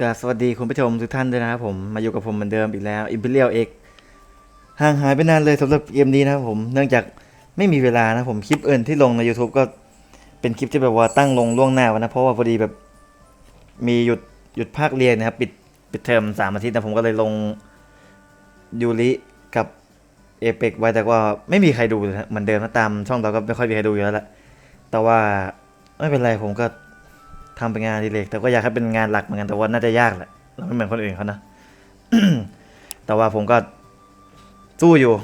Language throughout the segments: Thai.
กสวัสดีคุณผู้ชมทุกท่านด้วยนะครับผมมาอยู่กับผมเหมือนเดิมอีกแล้ว Imperial X ห่างหายไปนานเลยสำหรับเกมนี้นะครับผมเนื่องจากไม่มีเวลานะผมคลิปอื่นที่ลงใน YouTube ก็เป็นคลิปที่แบบว่าตั้งลงล่วงหน้าไว้นะเพราะว่าพอดีแบบมีหยุดหยุดภาคเรียนนะครับปิดปิดเทอมสามอาทิตย์นะผมก็เลยลงยูริกับเอเปกไว้แต่ว่าไม่มีใครดูเลยนะเหมือนเดิมนะตามช่องเราก็ไม่ค่อยมีใครดูอยู่แล้วแหละแต่ว่าไม่เป็นไรผมก็ ทำเป็นงานอดิเรกแต่ก็อยากให้เป็นงานหลักเหมือนกันแต่ว่าน่าจะยากแหละเราไม่เหมือนคนอื่นเขานะ แต่ว่าผมก็สู้อยู่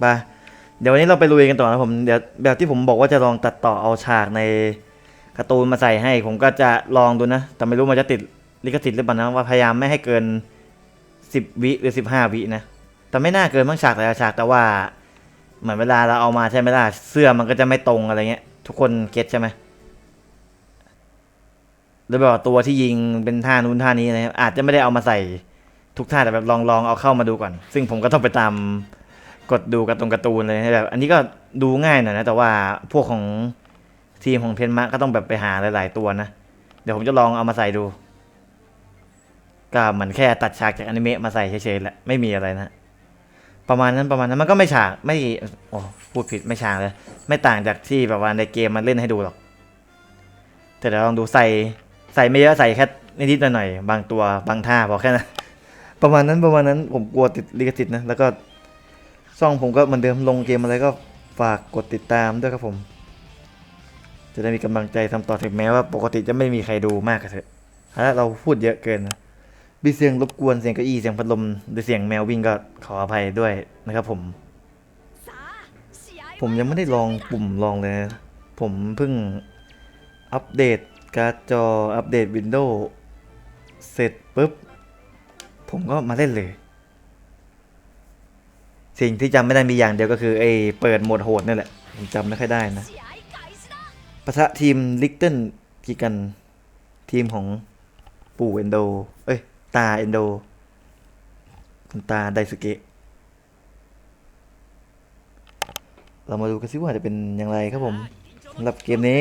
ไปเดี๋ยววันนี้เราไปลุยกันต่อนะผมเดี๋ยวแบบที่ผมบอกว่าจะลองตัดต่อเอาฉากในการ์ตูนมาใส่ให้ ผมก็จะลองดูนะ แต่ไม่รู้มันจะติดลิขสิทธิ์หรือเปล่านะว่าพยายามไม่ให้เกินสิบวิหรือสิบห้าวินะแต่ไม่น่าเกินบางฉากแต่ละฉากแต่ว่าเหมือนเวลาเราเอามาใช่ไหมล่ะเสื้อมันก็จะไม่ตรงอะไรเงี้ย ทุกคนเก็ตใช่ไหม หรือแบบตัวที่ยิงเป็นท่านู้นท่านี้นะครับอาจจะไม่ได้เอามาใส่ทุกท่าแต่แบบลองลองเอาเข้ามาดูก่อน ซึ่งผมก็ต้องไปตามกดดูกร์ตูนการ์ตูนเลยแบบอันนี้ก็ดูง่ายหน่อยนะ แต่ว่าพวกของทีมของเทนมะก็ต้องแบบไปหาหลาย ๆ ตัวนะ เดี๋ยวผมจะลองเอามาใส่ดู ก็เหมือนแค่ตัดฉากจากอนิเมะมาใส่เฉยๆแหละไม่มีอะไรนะประมาณนั้นประมาณนั้นมันก็ไม่ฉากไม่โอ้พูดผิดไม่ฉากเลย ไม่ต่างจากที่แบบว่าในเกมมันเล่นให้ดูหรอกแต่เดี๋ยวลองดูใส่ ใส่ไม่เยอะใส่แค่นิดๆหน่อยๆบางตัวบางท่าพอแค่นั้นประมาณนั้นประมาณนั้นผมกลัวติดลิขสิทธิ์นะแล้วก็ช่องผมก็เหมือนเดิมลงเกมอะไรก็ฝากกดติดตามด้วยครับผม จะได้มีกำลังใจทำต่อถึงแม้ว่าปกติจะไม่มีใครดูมากก็เถอะถ้าเราพูดเยอะเกินนะมีเสียงรบกวนเสียงเก้าอี้เสียงพัดลมหรือเสียงแมววิ่งก็ขออภัยด้วยนะครับผม ผมยังไม่ได้ลองปุ่มลองเลยนะผมเพิ่งอัปเดต การ์ดจออัปเดตวินโดว์เสร็จปุ๊บ ผมก็มาเล่นเลย สิ่งที่จำไม่ได้มีอย่างเดียวก็คือไอ้เปิดโหมดโหดนี่แหละ ผมจำไม่ค่อยได้นะปะทะทีมลิกเติลกีกันทีมของปู่เอนโด เอ้ย ตาเอนโด คุณตาไดสเกะเรามาดูกันซิว่าจะเป็นอย่างไรครับผมสำหรับเกมนี้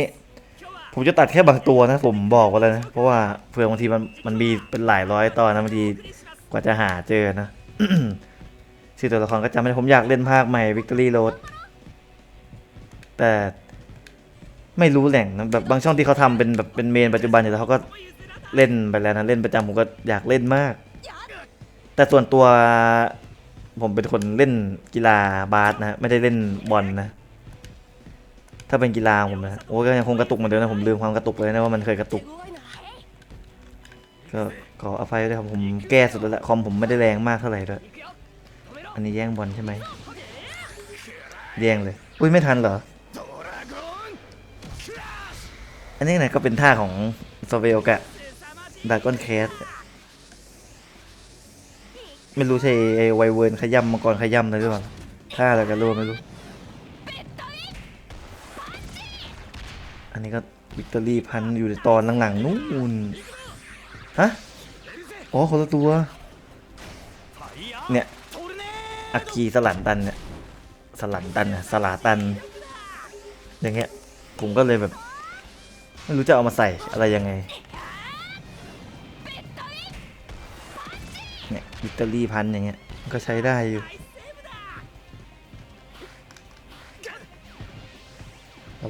ผมจะตัดแค่บางตัวนะ ผมบอกไว้แล้วนะ เพราะว่าเผื่อบางทีมันมันมีเป็นหลายร้อยตอนนะบางทีกว่าจะหาเจอนะ ชื่อตัวละครก็จำไม่ได้ผมอยากเล่นภาคใหม่ Victory Road แต่ไม่รู้แหล่งนะแบบบางช่องที่เขาทำเป็นแบบเป็นเมนปัจจุบันอยู่แล้วเขาก็เล่นไปแล้วนะเล่นประจำผมก็อยากเล่นมาก แต่ส่วนตัวผมเป็นคนเล่นกีฬาบาสนะฮะไม่ได้เล่นบอลนะ ถ้าเป็นกีฬาผมนะโอ้ก็ยังคงกระตุกเหมือนเดิมนะผมลืมความกระตุกเลยนะว่ามันเคยกระตุก ก็ขออภัยด้วยครับผมแก้สุดแล้วแหละคอมผมไม่ได้แรงมากเท่าไหร่ด้วยอันนี้แย่งบอลใช่ไหมแย่งเลยอุ้ยไม่ทันเหรออันนี้ไหนก็เป็นท่าของโซเวลกะดากอนแคสไม่รู้ใช่ไอไวเวิร์นขย้ำมังกรขย้ำอะไรหรือเปล่าท่าอะไรกันรู้ไม่รู้ อันนี้ก็วิกตอรี่พันอยู่ในตอนหลังๆนู่นฮะอ๋อคนละตัว เนี่ยอากีสลันตันเนี่ยสลันตันเนี่ยสลาตัน อย่างเงี้ย ผมก็เลยแบบ ไม่รู้จะเอามาใส่อะไรยังไง เนี่ยอิกตาลีพันอย่างเงี้ย ก็ใช้ได้อยู่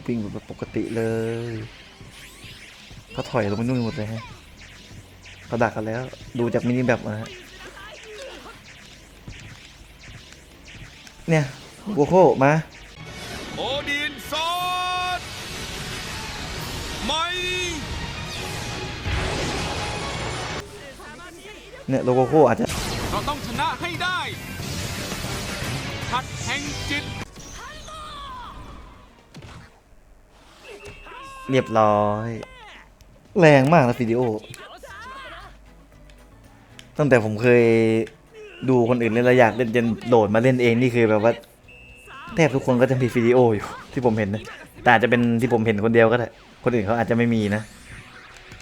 วิ่งแบบปกติเลยเขาถอยลงไปนู่นหมดเลยฮะเขาดักกันแล้ว ดูจากมินิแบบนะฮะเนี่ยโกโคมาโอดินซอดไม่เนี่ยโลโกโคอาจจะเราต้องชนะให้ได้พัดแห่งจิต เรียบร้อย แรงมากนะวิดีโอ ตั้งแต่ผมเคยดูคนอื่นเล่นแล้วอยากเล่นจนโหลดมาเล่นเองนี่คือแบบว่าแทบทุกคนก็จะมีวิดีโออยู่ ที่ผมเห็นนะ แต่อาจจะเป็นที่ผมเห็นคนเดียวก็ได้ คนอื่นเขาอาจจะไม่มีนะ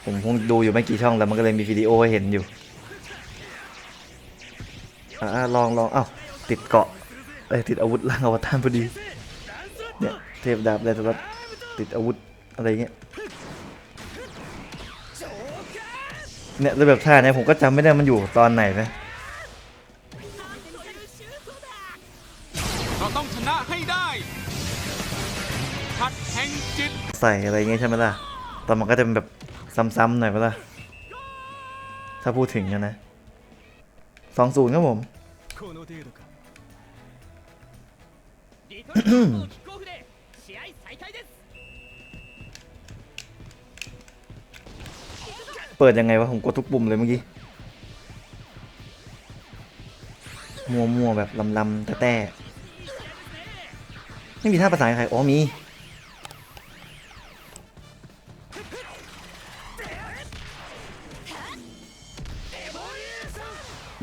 ผมคงดูอยู่ไม่กี่ช่องแล้วมันก็เลยมีวิดีโอให้เห็นอยู่อ่าลองลองเอ้าติดเกาะเอ้ยติดอาวุธล่างอวตารพอดีเนี่ยเทพดาบอะไรตัวละติดอาวุธ อะไรเงี้ยเนี่ยแล้วแบบท่าเนี่ยผมก็จำไม่ได้มันอยู่ตอนไหนนะเราต้องชนะให้ได้พัดแห่งจิตใส่อะไรเงี้ยใช่ไหมล่ะตอนมันก็จะเป็นแบบซ้ำๆหน่อยเปะล่ะถ้าพูดถึงนะนะสองศูนย์ครับผม เปิดยังไงวะ ผมกดทุกปุ่มเลยเมื่อกี้ มัวมัวแบบลำลำแต่แต่ไม่มีท่าภาษาใครอ๋อมี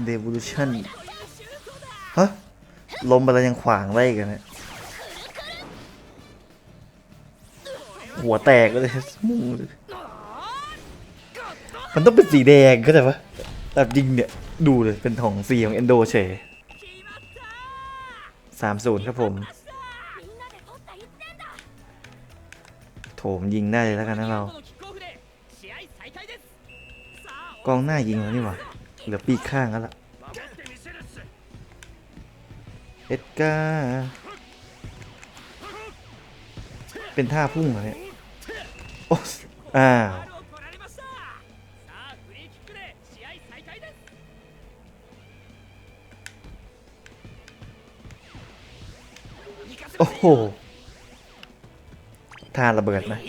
Devolution ฮะลมอะไรยังขวางไล่กันเนี่ยหัวแตกเลยมุงเลย มันต้องเป็นสีแดงก็แต่ว่าแต่ยิงเนี่ยดูเลยเป็นของสีของเอนโดเฉยสามศูนย์ครับผมโถมยิงได้เลยแล้วกันนะเรา กองหน้ายิงแล้วนี่หว่าเหลือปีกข้างแล้วล่ะเอ็ดกาเป็นท่าพุ่งเหรอเนี่ย โอ้อ้า โอ้โหท่าระเบิดนะ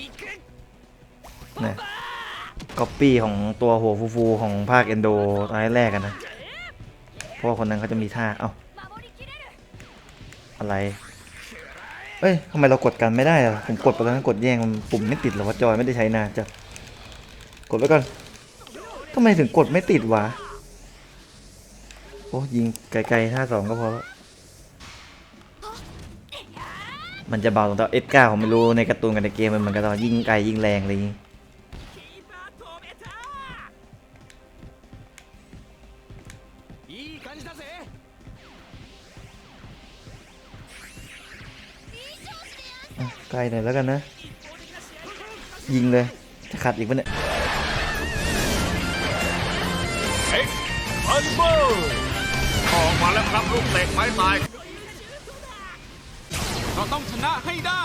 นะก๊อปปี้ของตัวหัวฟูๆของภาคเอนโดตอนแรกกันนะ เพราะว่าคนนั้นเขาจะมีท่า เอ้า อะไร เอ้ยทำไมเรากดกันไม่ได้อะผมกดไปแล้วนกดแย่งปุ่มไม่ติดหรอวะจอยไม่ได้ใช้นานจะกดไว้ก่อนทำไมถึงกดไม่ติดวะ โอ้ยิงไกลๆท่าสองก็พอแล้ว มันจะเบาตรงตัวเอสก้าผมไม่รู้ในการ์ตูนกับในเกมมันเหมือนกันตอนยิงไกลยิงแรงเลยไกลหน่อยแล้วกันนะ ยิงเลย จะขัดอีกปะเนี่ยเอ็กซ์อันเบอร์ออกมาแล้วครับลูกเตะไม้ตาย ต้องชนะให้ได้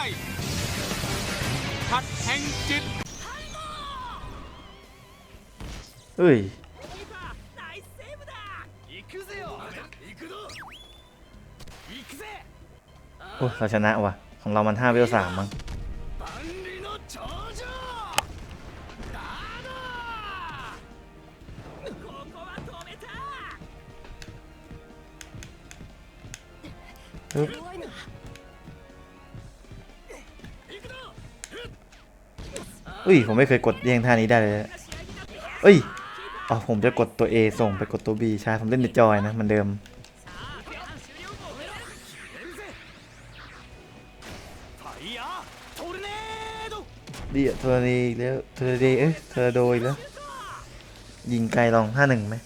ทัดแห่งจิตเฮ้ยโอ้เราชนะว่ะ ของเรามันห้าเวลสามมั้งเอุ้ยผมไม่เคยกดแย่งท่านี้ได้เลยเอ้ยอ๋อผมจะกดตัวเอส่งไปกดตัว B ใช่ผมเล่นในจอยนะมันเดิมดีอะทอร์นีแล้วทอร์เดเอ้ยทอร์โดยแล้วยิงไกลลองห้าหนึ่งไหม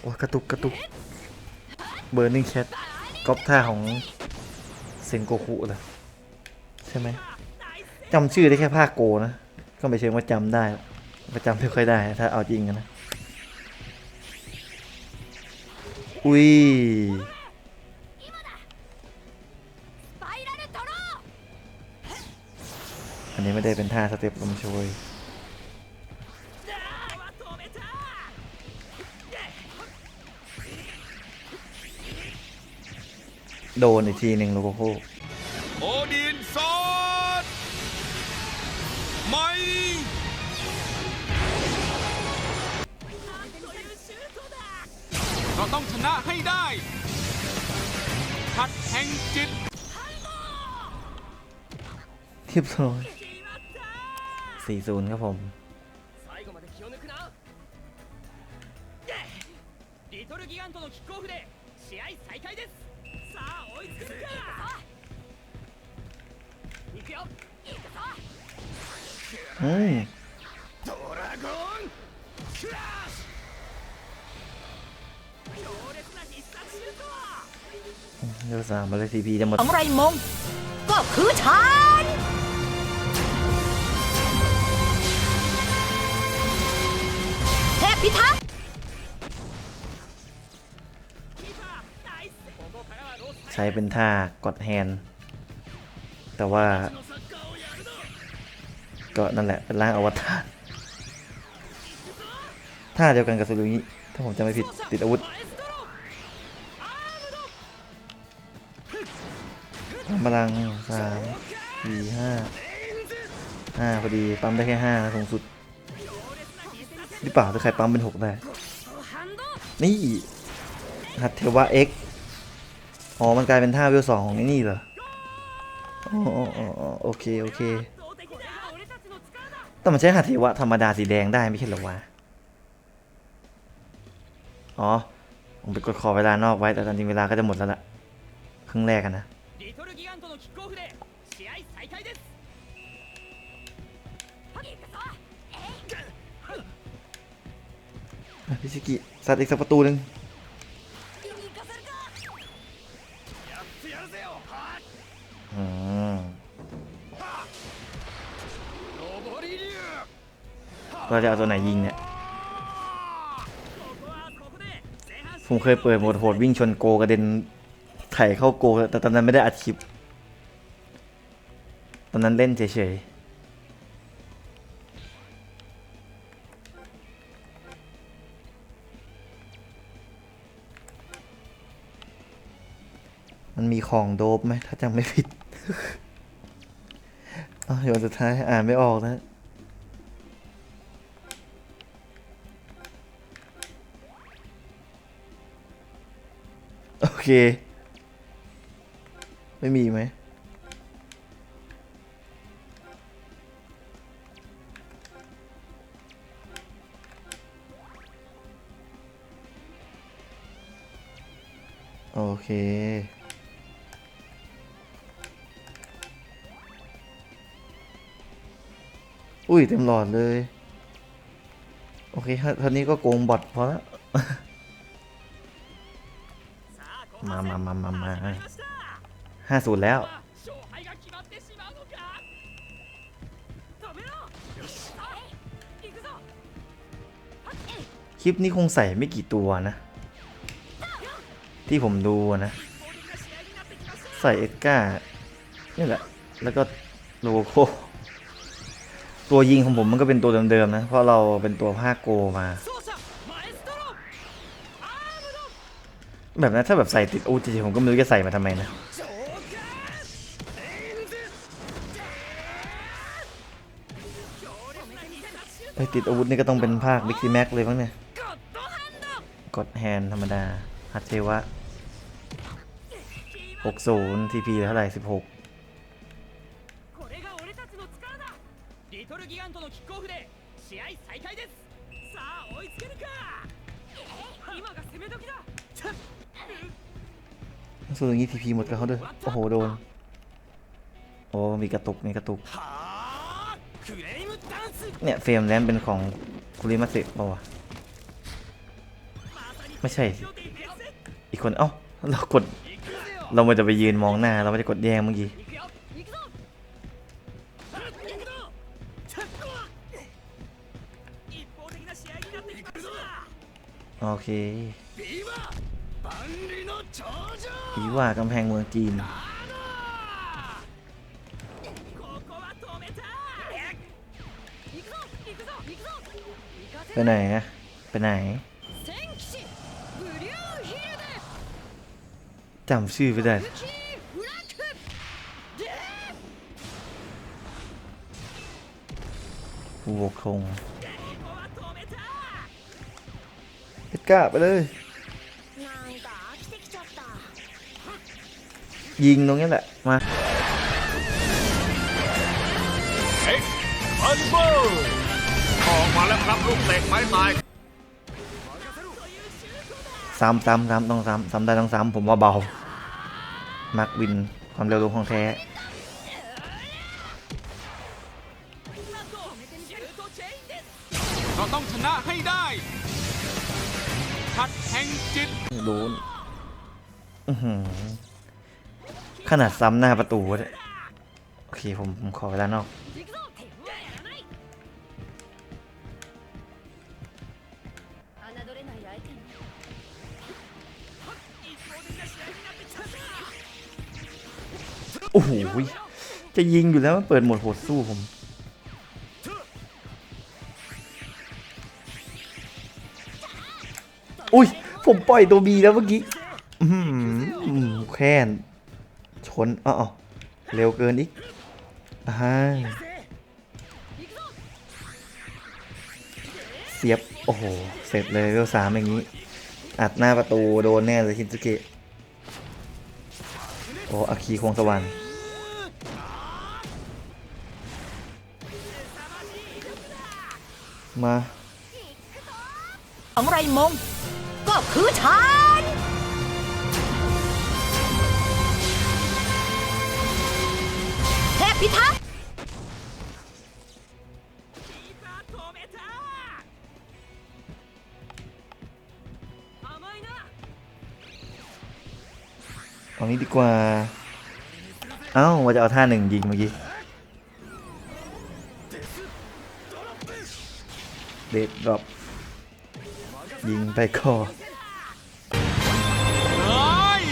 โอ้กระตุกกระตุกเบอร์นิ่งแชทก๊อปท่าของเซนโกคุเหรอใช่ไหม จำชื่อได้แค่ภาคโกนะ ก็ไม่เชิงว่าจำได้ประจำไม่ค่อยได้ ถ้าเอาจริงนะ อุ้ยอันนี้ไม่ได้เป็นท่าสเต็ปลมช่วยโดนอีกทีหนึ่งลูกโคโคโอดี เราต้องชนะให้ได้พัดแห่งจิต เรียบร้อยสี่ศูนย์ครับผม 最後まで気を抜くなリトルギガントのキックオフで試合再開ですさあ追いつけるか行くよ อืม ドラゴンクラッ เอสามเลยซีพีจะหมดของไรมง ก็คือฉันเทพพิทักษ์ใช้เป็นท่ากดแฮนแต่ว่า ก็นั่นแหละเป็นร่างอวตารท่าเดียวกันกับสุรุยิถ้าผมจำไม่ผิดติดอาวุธ พลังสามสี่ห้าห้าพอดี ปั๊มได้แค่ห้าสูงสุดหรือเปล่าจะใครปั๊มเป็นหกได้นี่ฮัตเทวะเอ็กอ๋อ มันกลายเป็นท่าวิวสองของนี่เหรออ๋อโอเค โอเค แต่มันใช้ฮัตเทวะธรรมดาสีแดงได้ไม่ใช่หรอวะ อ๋อ ผมไปกดขอเวลานอกไว้ แต่ตอนจริงเวลาก็จะหมดแล้วล่ะครึ่งแรกกันนะ トルギガントのキックオフで試合再開です行くぞ อ่ะพิชิกิซัดอีกสักประตูหนึ่ง 行かせるかやってやるぜよはっ อืม 上り竜 เราจะเอาตัวไหนยิงเนี่ย ここはここで前半 ผมเคยเปิดโหมดโหดวิ่งชนโกกระเด็น ไถเข้าโกแต่ตอนนั้นไม่ได้อัดคลิป ตอนนั้นเล่นเฉยๆมันมีของโดบไหมถ้าจำไม่ผิดอ๋อโยนสุดท้ายอ่านไม่ออกนะโอเค ไม่มีไหมโอเค อุ้ย เต็มหลอดเลย โอเคฮะท่านี้ก็โกงบอทพอแล้ว มามามามามา 50แล้ว คลิปนี้คงใส่ไม่กี่ตัวนะ ที่ผมดูนะ ใส่เอ็ดก้านี่แหละ แล้วก็โลโก้ตัวยิงของผมมันก็เป็นตัวเดิมๆนะ เพราะเราเป็นตัวผ้าโกมา แบบนั้นถ้าแบบใส่ติดโอ้จริงๆผมก็ไม่รู้จะใส่มาทำไมนะ ไปติดอาวุธนี่ก็ต้องเป็นภาคบิ๊กซีแม็กเลยมั้งเนี่ย ゴッドハンド กดแฮนด์ธรรมดา ฮัตเทวะ 60 TP เท่าไหร่ 16 これが俺たちの力だリトルギガントのキックオフで試合再開ですさあ追いつけるか今が攻め時だ สู้อย่างนี้ TP หมดกับเขาด้วย โอ้โห โดน โอ้ มีกระตุก มีกระตุก เนี่ยเฟรมแรมเป็นของคุริมัสึป่าวะไม่ใช่อีกคนเอ้าเรากด เราไม่จะไปยืนมองหน้า เราไม่จะกดแย่งเมื่อกี้โอเคปีว่ากำแพงเมืองจีน ไปไหนฮะไปไหนจำชื่อไม่ได้กูบกคงเอ็ดก้าไปเลย ยิงตรงนี้แหละ ออกมาแล้วครับลูกเตะไม้ตายซ้ำซ้ำซ้ำต้องซ้ำซ้ำได้ต้องซ้ำผมว่าเบา มักวินความเร็วลงของแท้เราต้องชนะให้ได้ทัดแห่งจิตดูขนาดซ้ำหน้าประตูโอเคผมผมขอเวลานอก โอ้โหจะยิงอยู่แล้วมันเปิดโหมดโหดสู้ผม อุ้ย ผมปล่อยตัวบีแล้วเมื่อกี้หืมแค่นชนอ๋อเร็วเกินอีกอ่าเสียบ โอ้โห เสร็จเลยเวลสามอย่างนี้ อัดหน้าประตูโดนแน่เลยชินสเกะโอ้อาคีควงสวรรค์ มา ของไรมง ก็คือฉัน เทพพิทักษ์ตรงนี้ดีกว่า เอ้าว่าจะเอาท่าหนึ่งยิงเมื่อกี้ เดดดรอปยิงไปก่อนเฮ้ย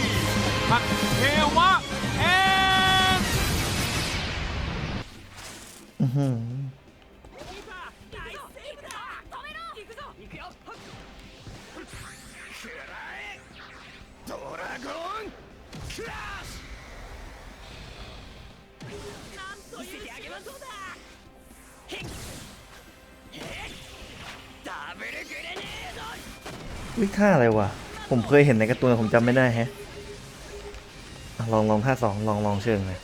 ผักเทวะเองอื้อ วิท่าอะไรวะ ผมเคยเห็นในการ์ตูนผมจำไม่ได้แฮะอะลองลองท่าสองลองลองเชิงเลย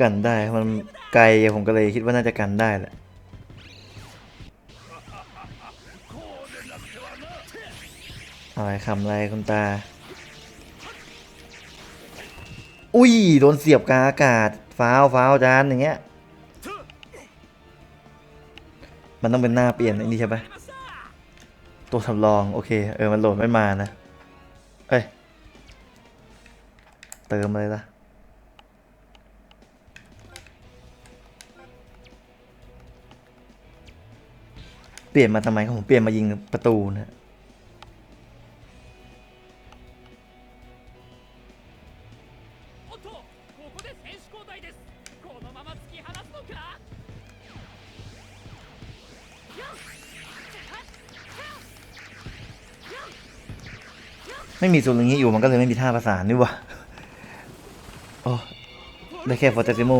กันได้ มันไกลผมก็เลยคิดว่าน่าจะกันได้แหละอะไรคำอะไรคุณตา อุ้ย โดนเสียบกลางอากาศ ฟ้าวฟ้าวจานอย่างเงี้ย มันต้องเป็นหน้าเปลี่ยนอ้นี่ใช่ปะตัวสำรอง โอเค เออ มันโหลดไม่มานะ เอ้ย เติมเลยละเปลี่ยนมาทำไมครับผมเปลี่ยนมายิงประตูนะ ไม่มีซูรุงี้อยู่มันก็เลยไม่มีท่าประสานนี่วะโอ้ได้แค่ฟอร์เตซิโม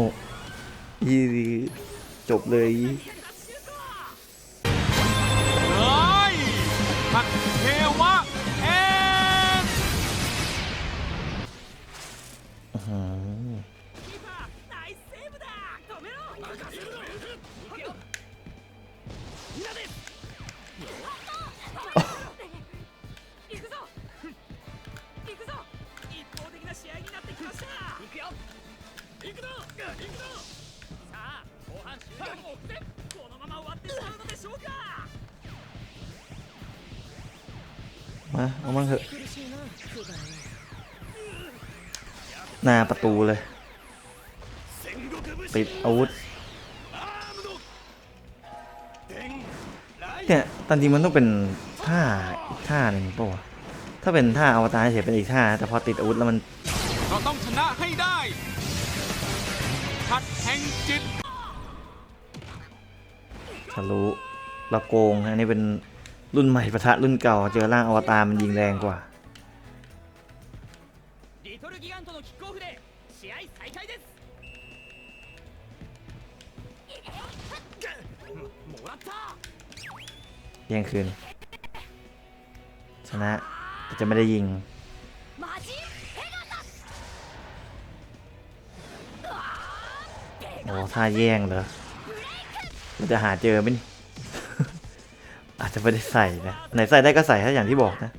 ยี่จบเลยเล มาเอามาเถอะ หน้าประตูเลย ปิดอาวุธเนี่ยตามจริงมันต้องเป็นท่าอีกท่าหนึ่งป่ะถ้าเป็นท่าอวตารเฉยเป็นอีกท่า แต่พอติดอาวุธแล้วมัน เราต้องชนะให้ได้ทัดแห่งจิตทะลุละโกงฮะนี่เป็น รุ่นใหม่ประทะรุ่นเก่า เจอร่างอวตารมันยิงแรงกว่า แย่งคืน ชนะแต่จะไม่ได้ยิงโอ้ท่าแย่งเหรอ มันจะหาเจอไหมนี่ จจะไม่ได้ใส่นะไหนใส่ได้ก็ใส่ถ้าอย่างที่บอกนะ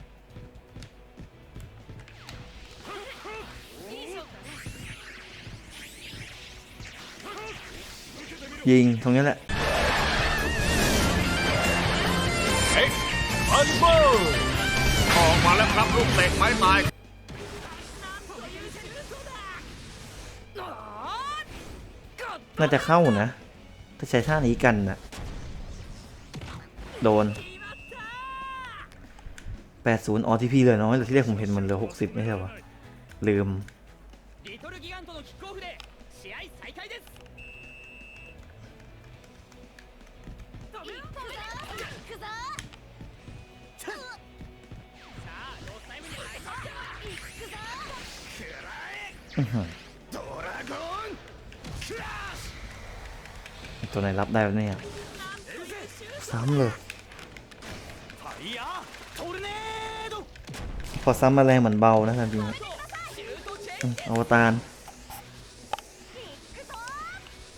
ยิงตรงนี้แหละเอ็กซ์อันเบอร์ออกมาแล้วครับลูกเตะไม้ตายน่าจะเข้านะ ถ้าใช้ท่านี้กันน่ะโดน 80อ๋อทีพีเลยอน้อยที่เรียกผมเห็นมันเหลือ 60 ไม่ใช่หรอลืมตัวไหนรับได้เนี่ยซ้ำเลย อซ้ำมาแรงเหมือนเบานะครันทีอวตาร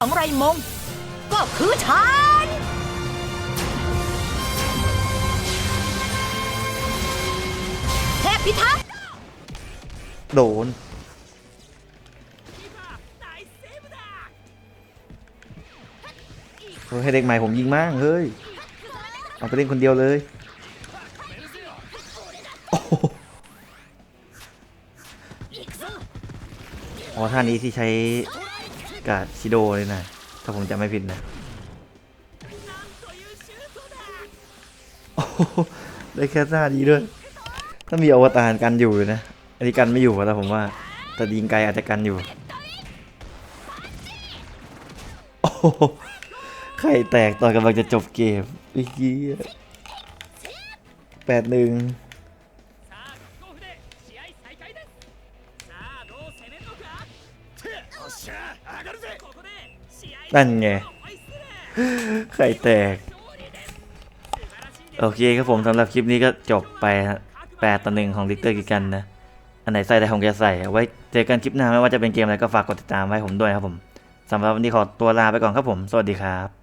อะไรมง ก็คือฉันเทพพิทักษ์โดนให้เด็กใหม่ผมยิงมั่งเฮ้ย เอาไปเล่นคนเดียวเลย อ๋อท่านี้ที่ใช้กาดชิโดเลยนะ ถ้าผมจำไม่ผิดนะ โอ้ได้แค่ท่านี้ด้วย ถ้ามีอวตารกันอยู่นะ อันนี้กันไม่อยู่แล้วผมว่า แต่ยิงไกลอาจจะกันอยู่ โอ้ไข่แตกตอนกำลังจะจบเกมไอ้เหี้ยแปดหนึ่ง นั่นไงไข่แตก โอเคครับผมสำหรับคลิปนี้ก็จบไปแปดต่อหนึ่งของลิเตอร์กิกันนะ อันไหนใส่แต่ผมจะใส่ไว้เจอกันคลิปหน้าไม่ว่าจะเป็นเกมอะไรก็ฝากกดติดตามไว้ผมด้วยครับผมสำหรับวันนี้ขอตัวลาไปก่อนครับผม สวัสดีครับ